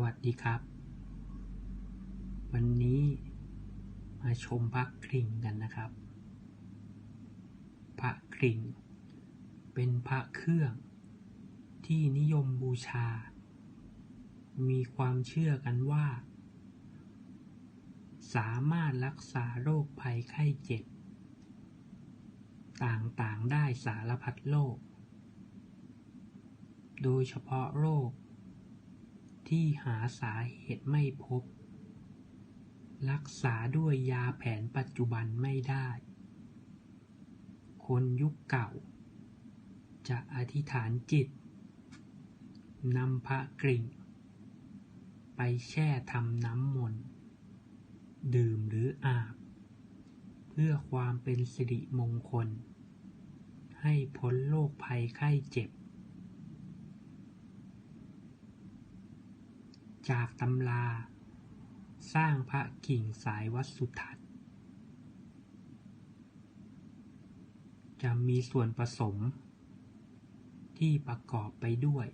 วัสดีครับ วันนี้มาชมพระกริ่งกันนะครับ พระกริ่งเป็นพระเครื่องที่นิยมบูชา มีความเชื่อกันว่า สามารถรักษาโรคภัยไข้เจ็บ ต่างๆได้สารพัดโรค โดยเฉพาะโรค ที่หาสาเหตุไม่พบ รักษาด้วยยาแผนปัจจุบันไม่ได้ คนยุคเก่า จะอธิษฐานจิตนำพระกริ่ง ไปแช่ทำน้ำมนต์ดื่มหรืออาบ เพื่อความเป็นสิริมงคล ให้พ้นโรคภัยไข้เจ็บ จากตำรา สร้างพระกิ่งสายวัดสุทัศน์ จะมีส่วนผสม ที่ประกอบไปด้วย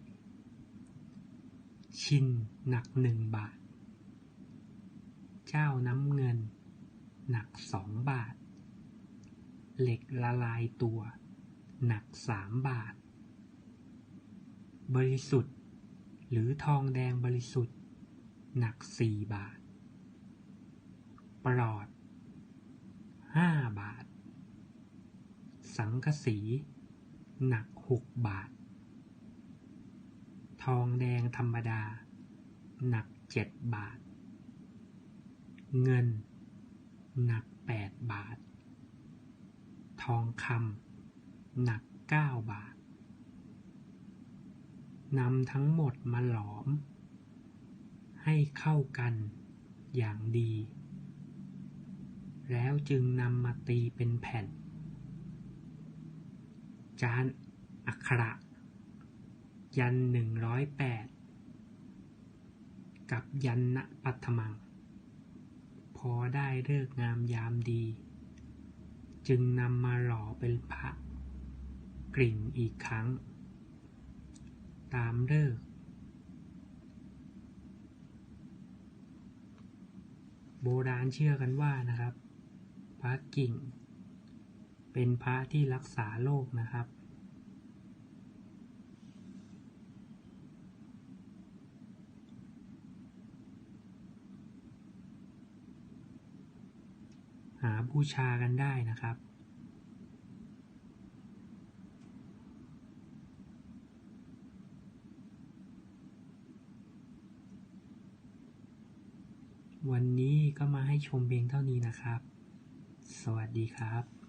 ชินหนักหนึ่งบาท เจ้าน้ำเงิน หนักสองบาท เหล็กละลายตัว หนักสามบาท บริสุทธิ์หรือทองแดงบริสุทธิ์ หนักสี่บาท ปลอดห้าบาท สังกะสี หนักหกบาท ทองแดงธรรมดา หนักเจ็ดบาท เงิน หนักแปดบาท ทองคำหนักเก้าบาทนำทั้งหมดมาหลอม ให้เข้ากันอย่างดี แล้วจึงนำมาตีเป็นแผ่น จานอักขระ ยันหนึ่งร้อยแปดกับยันนะปัทมัง พอได้เลิกงามยามดี จึงนำมาหล่อเป็นพระกริ่งอีกครั้ง ตามเลิก โบราณเชื่อกันว่านะครับ พระกิ่ง เป็นพระที่รักษาโรคนะครับ หาบูชากันได้นะครับ วันนี้ก็มาให้ชมเพียงเท่านี้นะครับ สวัสดีครับ